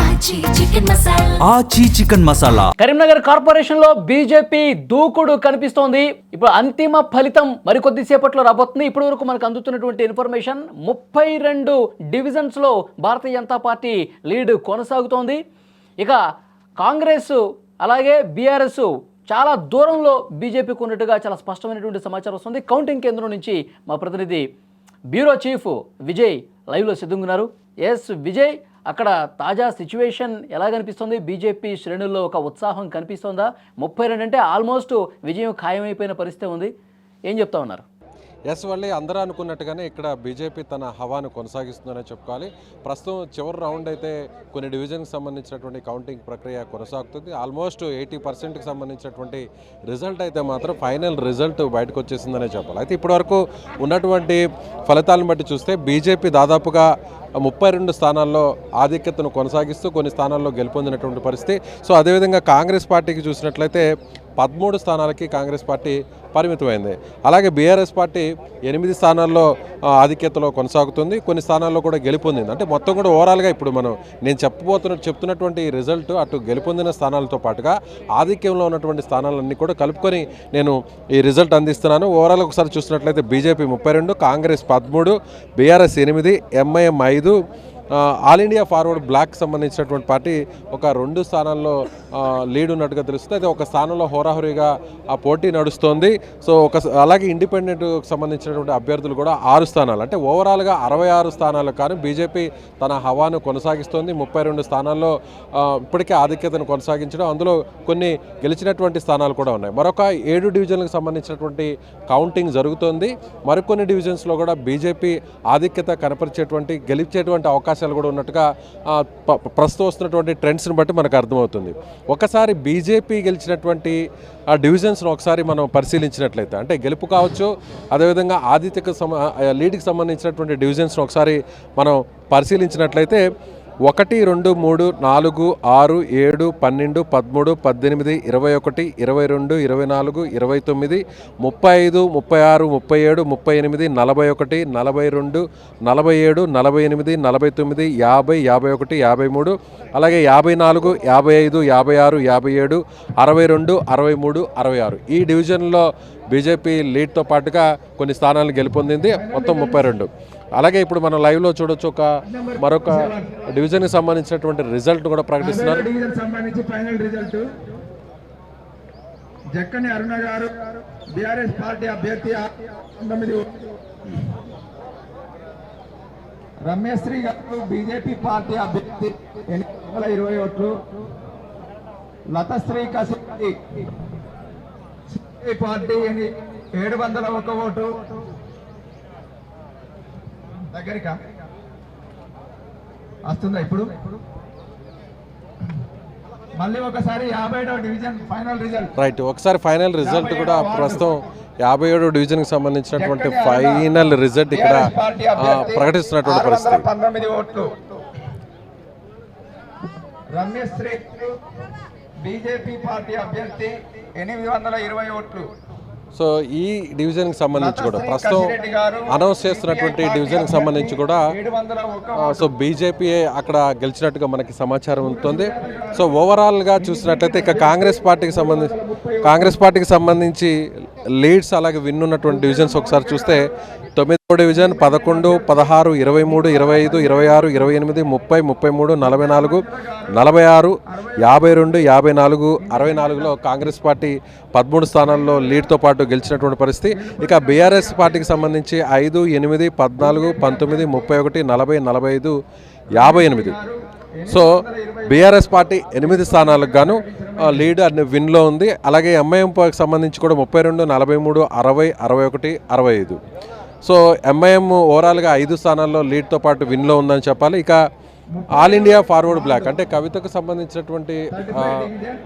ఆచి చికెన్ మసాలా. ఆచి చికెన్ మసాలా. కరీంనగర్ కార్పొరేషన్లో బీజేపీ దూకుడు కనిపిస్తోంది. ఇప్పుడు అంతిమ ఫలితం మరికొద్ది సేపట్లో రాబోతుంది. ఇప్పటి వరకు మనకు అందుతున్నటువంటి ఇన్ఫర్మేషన్ ముప్పై రెండు డివిజన్స్లో భారతీయ జనతా పార్టీ లీడ్ కొనసాగుతోంది. ఇక కాంగ్రెస్ అలాగే బీఆర్ఎస్ చాలా దూరంలో బీజేపీకి ఉన్నట్టుగా చాలా స్పష్టమైనటువంటి సమాచారం వస్తుంది. కౌంటింగ్ కేంద్రం నుంచి మా ప్రతినిధి బ్యూరో చీఫ్ విజయ్ లైవ్లో సిద్ధంగున్నారు. ఎస్ విజయ్ అక్కడ తాజా సిచ్యువేషన్ ఎలా కనిపిస్తుంది? బీజేపీ శ్రేణుల్లో ఒక ఉత్సాహం కనిపిస్తోందా? ముప్పై రెండు అంటే ఆల్మోస్ట్ విజయం ఖాయమైపోయిన పరిస్థితి ఉంది. ఏం చెప్తా ఉన్నారు? ఎస్ వల్లి అందరూ అనుకున్నట్టుగానే ఇక్కడ బీజేపీ తన హవాను కొనసాగిస్తుందనే చెప్పుకోవాలి. ప్రస్తుతం చివరి రౌండ్ అయితే కొన్ని డివిజన్కి సంబంధించినటువంటి కౌంటింగ్ ప్రక్రియ కొనసాగుతుంది. ఆల్మోస్ట్ ఎయిటీ పర్సెంట్కి సంబంధించినటువంటి రిజల్ట్ అయితే మాత్రం ఫైనల్ రిజల్ట్ బయటకు వచ్చేసిందనే చెప్పాలి. అయితే ఇప్పటివరకు ఉన్నటువంటి ఫలితాలను బట్టి చూస్తే బీజేపీ దాదాపుగా ముప్పై రెండు స్థానాల్లో ఆధిక్యతను కొనసాగిస్తూ కొన్ని స్థానాల్లో గెలుపొందినటువంటి పరిస్థితి. సో అదేవిధంగా కాంగ్రెస్ పార్టీకి చూసినట్లయితే పదమూడు స్థానాలకి కాంగ్రెస్ పార్టీ పరిమితమైంది. అలాగే బీఆర్ఎస్ పార్టీ ఎనిమిది స్థానాల్లో ఆధిక్యతలో కొనసాగుతుంది. కొన్ని స్థానాల్లో కూడా గెలుపొందింది. అంటే మొత్తం కూడా ఓవరాల్గా ఇప్పుడు మనం నేను చెప్పబోతున్న చెప్తున్నటువంటి రిజల్ట్ అటు గెలుపొందిన స్థానాలతో పాటుగా ఆధిక్యంలో ఉన్నటువంటి స్థానాలన్నీ కూడా కలుపుకొని నేను ఈ రిజల్ట్ అందిస్తున్నాను. ఓవరాల్ ఒకసారి చూసినట్లయితే బీజేపీ ముప్పై రెండు కాంగ్రెస్ పదమూడు బీఆర్ఎస్ ఎనిమిది ఎంఐఎం ఐదు ఆల్ ఇండియా ఫార్వర్డ్ బ్లాక్ సంబంధించినటువంటి పార్టీ ఒక రెండు స్థానాల్లో లీడ్ ఉన్నట్టుగా తెలుస్తుంది. అయితే ఒక స్థానంలో హోరాహోరీగా ఆ పోటీ నడుస్తోంది. సో ఒక అలాగే ఇండిపెండెంట్ సంబంధించినటువంటి అభ్యర్థులు కూడా ఆరు స్థానాలు. అంటే ఓవరాల్గా అరవై ఆరు స్థానాలు కానీ బీజేపీ తన హవాను కొనసాగిస్తోంది. ముప్పై రెండు స్థానాల్లో ఇప్పటికే ఆధిక్యతను కొనసాగించడం అందులో కొన్ని గెలిచినటువంటి స్థానాలు కూడా ఉన్నాయి. మరొక ఏడు డివిజన్లకు సంబంధించినటువంటి కౌంటింగ్ జరుగుతోంది. మరికొన్ని డివిజన్స్లో కూడా బీజేపీ ఆధిక్యత కనపరిచేటువంటి గెలిచేటువంటి అవకాశాలు కూడా ఉన్నట్టుగా ప్రస్తుతం వస్తున్నటువంటి ట్రెండ్స్ని బట్టి మనకు అర్థమవుతుంది. ఒకసారి బీజేపీ గెలిచినటువంటి ఆ డివిజన్స్ను ఒకసారి మనం పరిశీలించినట్లయితే అంటే గెలుపు కావచ్చు అదేవిధంగా ఆదిత్యకు సమ లీడ్కి సంబంధించినటువంటి డివిజన్స్ను ఒకసారి మనం పరిశీలించినట్లయితే ఒకటి రెండు మూడు నాలుగు ఆరు ఏడు పన్నెండు పదమూడు పద్దెనిమిది ఇరవై ఒకటి ఇరవై రెండు ఇరవై నాలుగు ఇరవై తొమ్మిది ముప్పై ఐదు ముప్పై ఆరు ముప్పై ఏడు ముప్పై ఎనిమిది నలభై ఒకటి నలభై రెండు నలభై ఏడు నలభై ఎనిమిది నలభై తొమ్మిది యాభై యాభై ఒకటి యాభై మూడు అలాగే యాభై నాలుగు యాభై ఐదు యాభై ఆరు యాభై ఏడు అరవై రెండు అరవై మూడు అరవై ఆరు. ఈ డివిజన్లో బీజేపీ లీడ్తో పాటుగా కొన్ని స్థానాలు గెలుపొందింది. మొత్తం ముప్పై రెండు. అలాగే ఇప్పుడు మనం లైవ్లో చూడొచ్చు ఒక మరొక డివిజన్కి సంబంధించినటువంటి రిజల్ట్ కూడా ప్రకటిస్తున్నారు. డివిజన్ సంబంధించి final result Jakkani Aruna garu BRS party అభ్యర్థి పంతొమ్మిది రమ్యశ్రీ గారు బీజేపీ పార్టీ అభ్యర్థి ఎనిమిది వందల ఇరవై ఓట్లు. లతశ్రీ కసి పార్టీ ఏడు వందల ఒక ఓటు. దగ్గరికా? వస్తుందా ఇప్పుడు? మళ్ళీ ఒకసారి యాభై డివిజన్ ఫైనల్ రిజల్ట్. రైట్ ఒకసారి ఫైనల్ రిజల్ట్ కూడా ప్రస్తుతం యాభై ఏడు డివిజన్కి సంబంధించినటువంటి ఫైనల్ రిజల్ట్ ఇక్కడ ప్రకటిస్తున్నటువంటి పరిస్థితి. పంతొమ్మిది ఓట్లు. రమ్యశ్రీ బీజేపీ పార్టీ అభ్యర్థి ఎనిమిది వందల ఇరవై ఓట్లు. సో ఈ డివిజన్కి సంబంధించి కూడా ప్రస్తుతం అనౌన్స్ చేస్తున్నటువంటి డివిజన్కి సంబంధించి కూడా సో బీజేపీ అక్కడ గెలిచినట్టుగా మనకి సమాచారం ఉంటుంది. సో ఓవరాల్గా చూసినట్లయితే ఇక కాంగ్రెస్ పార్టీకి సంబంధించి కాంగ్రెస్ పార్టీకి సంబంధించి లీడ్స్ అలాగే విన్ ఉన్నటువంటి డివిజన్స్ ఒకసారి చూస్తే తొమ్మిదో డివిజన్ పదకొండు పదహారు ఇరవై మూడు ఇరవై ఐదు ఇరవై ఆరు ఇరవై ఎనిమిది ముప్పై ముప్పై మూడు నలభై నాలుగు నలభై ఆరు యాభై రెండు యాభై నాలుగు అరవై నాలుగులో కాంగ్రెస్ పార్టీ పదమూడు స్థానాల్లో లీడ్తో పాటు గెలిచినటువంటి పరిస్థితి. ఇక బీఆర్ఎస్ పార్టీకి సంబంధించి ఐదు ఎనిమిది పద్నాలుగు పంతొమ్మిది ముప్పై ఒకటి నలభై నలభై ఐదు యాభై ఎనిమిది సో బీఆర్ఎస్ పార్టీ ఎనిమిది స్థానాలకు గాను లీడ్ అన్ని విన్లో ఉంది. అలాగే ఎంఐఎంకి సంబంధించి కూడా ముప్పై రెండు నలభై మూడు అరవై అరవై ఒకటి అరవై ఐదు. సో ఎంఐఎం ఓవరాల్గా ఐదు స్థానాల్లో లీడ్తో పాటు విన్లో ఉందని చెప్పాలి. ఇక ఆల్ ఇండియా ఫార్వర్డ్ బ్లాక్. అంటే కవితకు సంబంధించినటువంటి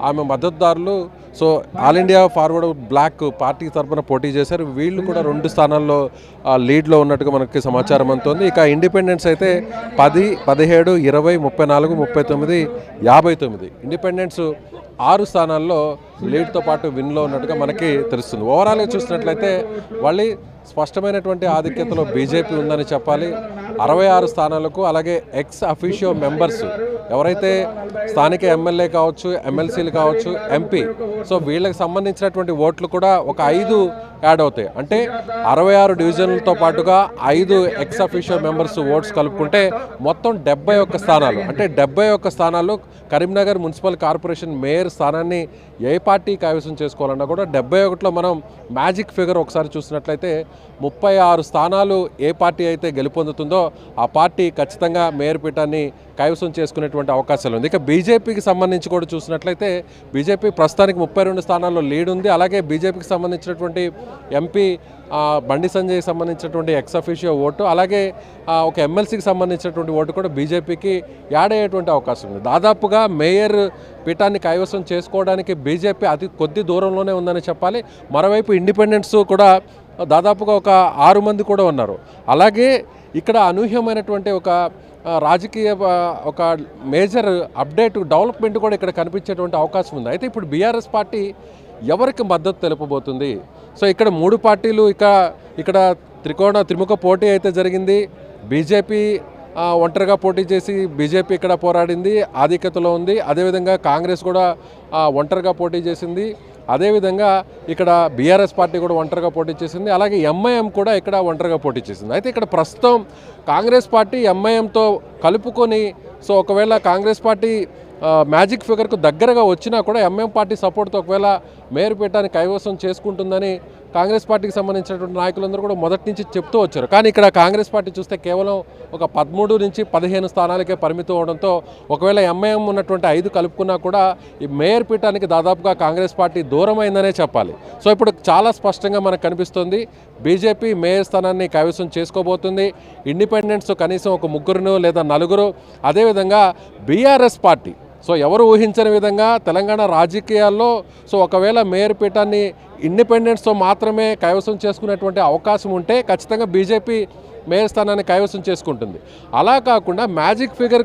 ఆమె మద్దతుదారులు so all India forward bloc party తరపున పోటీ చేశారు. వీళ్ళు కూడా రెండు స్థానాల్లో లీడ్లో ఉన్నట్టుగా మనకి సమాచారం అందుతోంది. ఇక ఇండిపెండెన్స్ అయితే పది పదిహేడు ఇరవై ముప్పై నాలుగు ముప్పై తొమ్మిది యాభై తొమ్మిది. ఇండిపెండెన్స్ ఆరు స్థానాల్లో లీడ్తో పాటు విన్లో ఉన్నట్టుగా మనకి తెలుస్తుంది. ఓవరాల్గా చూసినట్లయితే వాళ్ళీ స్పష్టమైనటువంటి ఆధిక్యతలో బీజేపీ ఉందని చెప్పాలి. అరవై ఆరు స్థానాలకు అలాగే ఎక్స్ అఫీషియో మెంబర్స్ ఎవరైతే స్థానిక ఎమ్మెల్యే కావచ్చు ఎమ్మెల్సీలు కావచ్చు ఎంపీ సో వీళ్ళకి సంబంధించినటువంటి ఓట్లు కూడా ఒక ఐదు యాడ్ అవుతాయి. అంటే అరవై ఆరు డివిజన్లతో పాటుగా ఐదు ఎక్స్ అఫీషియో మెంబర్స్ ఓట్స్ కలుపుకుంటే మొత్తం డెబ్బై ఒక్క స్థానాలు. అంటే డెబ్బై ఒక్క స్థానాలు కరీంనగర్ మున్సిపల్ కార్పొరేషన్ మేయర్ స్థానాన్ని ఏ పార్టీ కైవసం చేసుకోవాలన్నా కూడా డెబ్బై ఒకటిలో మనం మ్యాజిక్ ఫిగర్ ఒకసారి చూసినట్లయితే ముప్పై ఆరు స్థానాలు ఏ పార్టీ అయితే గెలుపొందుతుందో ఆ పార్టీ ఖచ్చితంగా మేయర్ పీఠాన్ని కైవసం చేసుకునేటువంటి అవకాశాలు ఉంది. ఇక బీజేపీకి సంబంధించి కూడా చూసినట్లయితే బీజేపీ ప్రస్తుతానికి ముప్పై రెండు స్థానాల్లో లీడ్ ఉంది. అలాగే బీజేపీకి సంబంధించినటువంటి ఎంపీ బండి సంజయ్ సంబంధించినటువంటి ఎక్స్ ఓటు అలాగే ఒక ఎమ్మెల్సీకి సంబంధించినటువంటి ఓటు కూడా బీజేపీకి యాడ్ అయ్యేటువంటి అవకాశం ఉంది. దాదాపుగా మేయర్ పీఠాన్ని కైవసం చేసుకోవడానికి బీజేపీ అతి కొద్ది దూరంలోనే ఉందని చెప్పాలి. మరోవైపు ఇండిపెండెన్స్ కూడా దాదాపుగా ఒక ఆరు మంది కూడా ఉన్నారు. అలాగే ఇక్కడ అనూహ్యమైనటువంటి ఒక రాజకీయ ఒక మేజర్ అప్డేట్ డెవలప్మెంట్ కూడా ఇక్కడ కనిపించేటువంటి అవకాశం ఉంది. అయితే ఇప్పుడు బీఆర్ఎస్ పార్టీ ఎవరికి మద్దతు తెలుపబోతుంది? సో ఇక్కడ మూడు పార్టీలు ఇక ఇక్కడ త్రికోణ త్రిముఖ పోటీ అయితే జరిగింది. బీజేపీ ఒంటరిగా పోటీ చేసి బీజేపీ ఇక్కడ పోరాడింది ఆధిక్యతలో ఉంది. అదేవిధంగా కాంగ్రెస్ కూడా ఒంటరిగా పోటీ చేసింది. అదేవిధంగా ఇక్కడ బీఆర్ఎస్ పార్టీ కూడా ఒంటరిగా పోటీ చేసింది. అలాగే ఎంఐఎం కూడా ఇక్కడ ఒంటరిగా పోటీ చేసింది. అయితే ఇక్కడ ప్రస్తుతం కాంగ్రెస్ పార్టీ ఎంఐఎంతో కలుపుకొని సో ఒకవేళ కాంగ్రెస్ పార్టీ మ్యాజిక్ ఫిగర్కు దగ్గరగా వచ్చినా కూడా ఎంఎం పార్టీ సపోర్ట్తో ఒకవేళ మేయర్ పీఠాన్ని కైవసం చేసుకుంటుందని కాంగ్రెస్ పార్టీకి సంబంధించినటువంటి నాయకులందరూ కూడా మొదటి నుంచి చెప్తూ వచ్చారు. కానీ ఇక్కడ కాంగ్రెస్ పార్టీ చూస్తే కేవలం ఒక పదమూడు నుంచి పదిహేను స్థానాలకే పరిమితం అవడంతో ఒకవేళ ఎంఐఎం ఉన్నటువంటి ఐదు కలుపుకున్నా కూడా ఈ మేయర్ పీఠానికి దాదాపుగా కాంగ్రెస్ పార్టీ దూరమైందనే చెప్పాలి. సో ఇప్పుడు చాలా స్పష్టంగా మనకు కనిపిస్తుంది బీజేపీ మేయర్ స్థానాన్ని కైవసం చేసుకోబోతుంది ఇండిపెండెంట్స్ కనీసం ఒక ముగ్గురును లేదా నలుగురు. అదేవిధంగా బీఆర్ఎస్ పార్టీ సో ఎవరు ఊహించని విధంగా తెలంగాణ రాజకీయాల్లో సో ఒకవేళ మేయర్ పీఠాన్ని ఇండిపెండెన్స్తో మాత్రమే కైవసం చేసుకునేటువంటి అవకాశం ఉంటే ఖచ్చితంగా బీజేపీ మేయర్ స్థానాన్ని కైవసం చేసుకుంటుంది. అలా కాకుండా మ్యాజిక్ ఫిగర్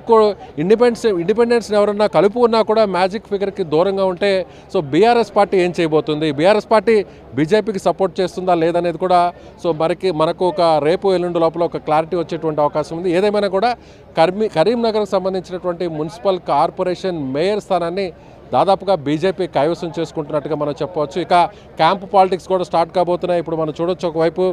ఇండిపెండెన్స్ ఇండిపెండెన్స్ ఎవరన్నా కలుపు ఉన్నా కూడా మ్యాజిక్ ఫిగర్కి దూరంగా ఉంటే సో బీఆర్ఎస్ పార్టీ ఏం చేయబోతుంది? బీఆర్ఎస్ పార్టీ బీజేపీకి సపోర్ట్ చేస్తుందా లేదనేది కూడా సో మనకి మనకు ఒక రేపు ఎల్లుండి లోపల ఒక క్లారిటీ వచ్చేటువంటి అవకాశం ఉంది. ఏదేమైనా కూడా కర్మీ కరీంనగర్కి సంబంధించినటువంటి మున్సిపల్ కార్పొరేషన్ మేయర్ స్థానాన్ని దాదాపుగా బీజేపీ కైవసం చేసుకుంటున్నట్టుగా మనం చెప్పవచ్చు. ఇక క్యాంప్ పాలిటిక్స్ కూడా స్టార్ట్ కాబోతున్నాయి. ఇప్పుడు మనం చూడొచ్చు ఒకవైపు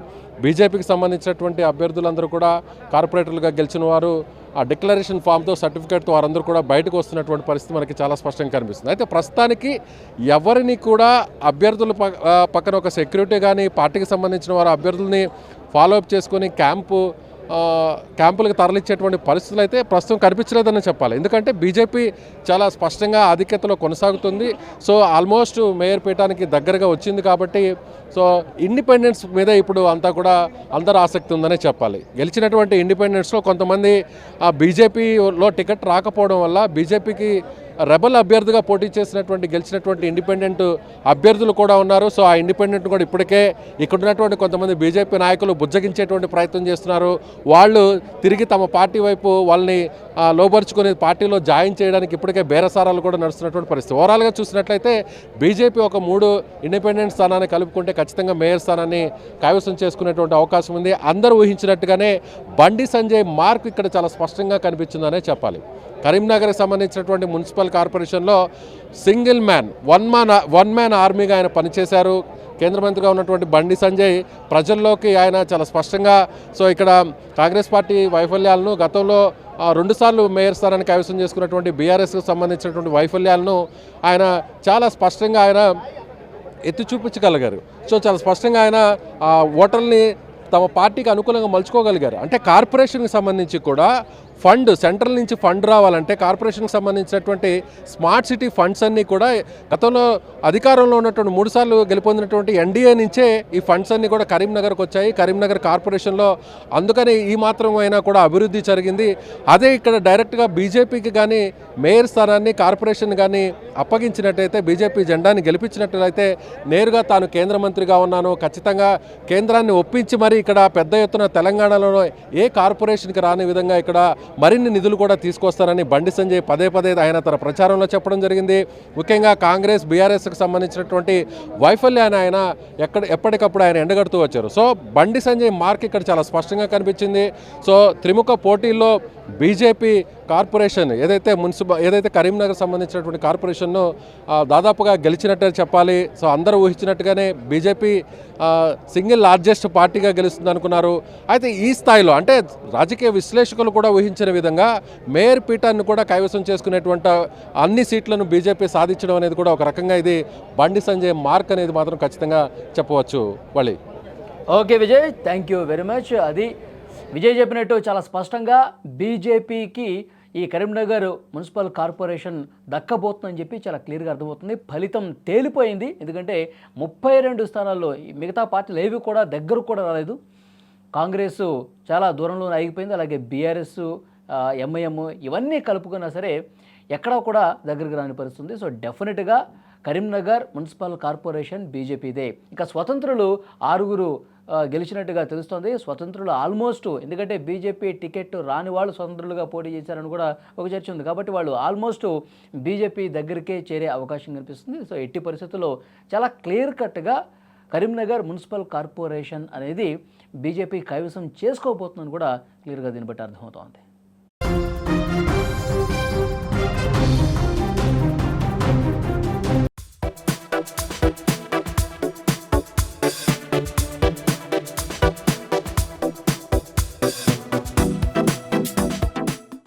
బీజేపీకి సంబంధించినటువంటి అభ్యర్థులందరూ కూడా కార్పొరేటర్లుగా గెలిచిన వారు ఆ డిక్లరేషన్ ఫామ్తో సర్టిఫికేట్తో వారందరూ కూడా బయటకు వస్తున్నటువంటి పరిస్థితి మనకి చాలా స్పష్టంగా కనిపిస్తుంది. అయితే ప్రస్తుతానికి ఎవరిని కూడా అభ్యర్థుల పక్కన ఒక సెక్యూరిటీ కానీ పార్టీకి సంబంధించిన వారు అభ్యర్థుల్ని ఫాలోఅప్ చేసుకొని క్యాంపు క్యాంపులకు తరలిచ్చేటువంటి పరిస్థితులు అయితే ప్రస్తుతం కనిపించలేదని చెప్పాలి. ఎందుకంటే బీజేపీ చాలా స్పష్టంగా ఆధిక్యతలో కొనసాగుతుంది. సో ఆల్మోస్ట్ మేయర్ పీఠానికి దగ్గరగా వచ్చింది కాబట్టి సో ఇండిపెండెన్స్ మీద ఇప్పుడు అంతా కూడా అందరు ఆసక్తి ఉందనే చెప్పాలి. గెలిచినటువంటి ఇండిపెండెన్స్లో కొంతమంది ఆ బీజేపీలో టికెట్ రాకపోవడం వల్ల బీజేపీకి రెబల్ అభ్యర్థిగా పోటీ చేసినటువంటి గెలిచినటువంటి ఇండిపెండెంట్ అభ్యర్థులు కూడా ఉన్నారు. సో ఆ ఇండిపెండెంట్ కూడా ఇప్పటికే ఇక్కడ ఉన్నటువంటి కొంతమంది బీజేపీ నాయకులు బుజ్జగించేటువంటి ప్రయత్నం చేస్తున్నారు. వాళ్ళు తిరిగి తమ పార్టీ వైపు వాళ్ళని ఆ, పార్టీలో జాయిన్ చేయడానికి ఇప్పటికే బేరసారాలు కూడా నడుస్తున్నటువంటి పరిస్థితి. ఓవరాల్గా చూసినట్లయితే బీజేపీ ఒక మూడు ఇండిపెండెంట్ స్థానాన్ని కలుపుకుంటే ఖచ్చితంగా మేయర్ స్థానాన్ని కైవసం చేసుకునేటువంటి అవకాశం ఉంది. అందరూ ఊహించినట్టుగానే బండి సంజయ్ మార్క్ ఇక్కడ చాలా స్పష్టంగా కనిపించిందనే చెప్పాలి. కరీంనగర్కి సంబంధించినటువంటి మున్సిపల్ కార్పొరేషన్లో single man one man one man ఆర్మీగా ఆయన పనిచేశారు. కేంద్ర మంత్రిగా ఉన్నటువంటి బండి సంజయ్ ప్రజల్లోకి ఆయన చాలా స్పష్టంగా సో ఇక్కడ కాంగ్రెస్ పార్టీ వైఫల్యాలను గతంలో రెండుసార్లు మేయర్ స్థానాన్ని కైవసం చేసుకున్నటువంటి బీఆర్ఎస్కు సంబంధించినటువంటి వైఫల్యాలను ఆయన చాలా స్పష్టంగా ఆయన ఎత్తి చూపించగలిగారు. సో చాలా స్పష్టంగా ఆయన ఓటర్ని తమ పార్టీకి అనుకూలంగా మలుచుకోగలిగారు. అంటే కార్పొరేషన్కి సంబంధించి కూడా ఫండ్ సెంట్రల్ నుంచి ఫండ్ రావాలంటే కార్పొరేషన్కి సంబంధించినటువంటి స్మార్ట్ సిటీ ఫండ్స్ అన్నీ కూడా గతంలో అధికారంలో ఉన్నటువంటి మూడుసార్లు గెలుపొందినటువంటి ఎన్డీఏ నుంచే ఈ ఫండ్స్ అన్నీ కూడా కరీంనగర్కి వచ్చాయి. కరీంనగర్ కార్పొరేషన్లో అందుకని ఈ మాత్రం అయినా కూడా అభివృద్ధి జరిగింది. అదే ఇక్కడ డైరెక్ట్గా బీజేపీకి కానీ మేయర్ స్థానాన్ని కార్పొరేషన్ కానీ అప్పగించినట్టయితే బీజేపీ జెండాని గెలిపించినట్లయితే నేరుగా తాను కేంద్ర మంత్రిగా ఉన్నాను. ఖచ్చితంగా కేంద్రాన్ని ఒప్పించి మరి ఇక్కడ పెద్ద ఎత్తున తెలంగాణలో ఏ కార్పొరేషన్కి రాని విధంగా ఇక్కడ మరిన్ని నిధులు కూడా తీసుకొస్తారని బండి సంజయ్ పదే పదే ఆయన తన ప్రచారంలో చెప్పడం జరిగింది. ముఖ్యంగా కాంగ్రెస్ బీఆర్ఎస్కి సంబంధించినటువంటి వైఫల్యాన్ని ఆయన ఎక్కడ ఎప్పటికప్పుడు ఆయన ఎండగడుతూ వచ్చారు. సో బండి సంజయ్ మార్క్ ఇక్కడ చాలా స్పష్టంగా కనిపించింది. సో త్రిముఖ పోటీల్లో బీజేపీ కార్పొరేషన్ ఏదైతే మున్సిపల్ ఏదైతే కరీంనగర్ సంబంధించినటువంటి కార్పొరేషన్ను దాదాపుగా గెలిచినట్టే చెప్పాలి. సో అందరూ ఊహించినట్టుగానే బీజేపీ సింగిల్ లార్జెస్ట్ పార్టీగా గెలుస్తుంది అనుకున్నారు. అయితే ఈ స్థాయిలో అంటే రాజకీయ విశ్లేషకులు కూడా ఊహించిన విధంగా మేయర్ పీఠాన్ని కూడా కైవసం చేసుకునేటువంటి అన్ని సీట్లను బీజేపీ సాధించడం అనేది కూడా ఒక రకంగా ఇది బండి సంజయ్ మార్క్ అనేది మాత్రం ఖచ్చితంగా చెప్పవచ్చు. వలి okay Vijay thank you very much. అది విజయ్ చెప్పినట్టు చాలా స్పష్టంగా బీజేపీకి ఈ కరీంనగర్ మున్సిపల్ కార్పొరేషన్ దక్కబోతుందని చెప్పి చాలా క్లియర్గా అర్థమవుతుంది. ఫలితం తేలిపోయింది. ఎందుకంటే ముప్పై రెండు స్థానాల్లో మిగతా పార్టీలు ఏవి కూడా దగ్గర కూడా రాలేదు. కాంగ్రెస్ చాలా దూరంలో ఆగిపోయింది. అలాగే బీఆర్ఎస్ ఎంఐఎం ఇవన్నీ కలుపుకున్నా సరే ఎక్కడా కూడా దగ్గరికి రాని పరిస్థితుంది. సో డెఫినెట్గా కరీంనగర్ మున్సిపల్ కార్పొరేషన్ బీజేపీదే. ఇంకా స్వతంత్రులు ఆరుగురు గెలిచినట్టుగా తెలుస్తోంది. స్వతంత్రులు ఆల్మోస్ట్ ఎందుకంటే బీజేపీ టికెట్ రాని వాళ్ళు స్వతంత్రులుగా పోటీ చేశారని కూడా ఒక చర్చ ఉంది. కాబట్టి వాళ్ళు ఆల్మోస్ట్ బీజేపీ దగ్గరికే చేరే అవకాశం కనిపిస్తుంది. సో ఎట్టి పరిస్థితుల్లో చాలా క్లియర్ కట్గా కరీంనగర్ మున్సిపల్ కార్పొరేషన్ అనేది బీజేపీ కైవసం చేసుకోబోతుందని కూడా క్లియర్గా దీన్ని బట్టి అర్థమవుతోంది.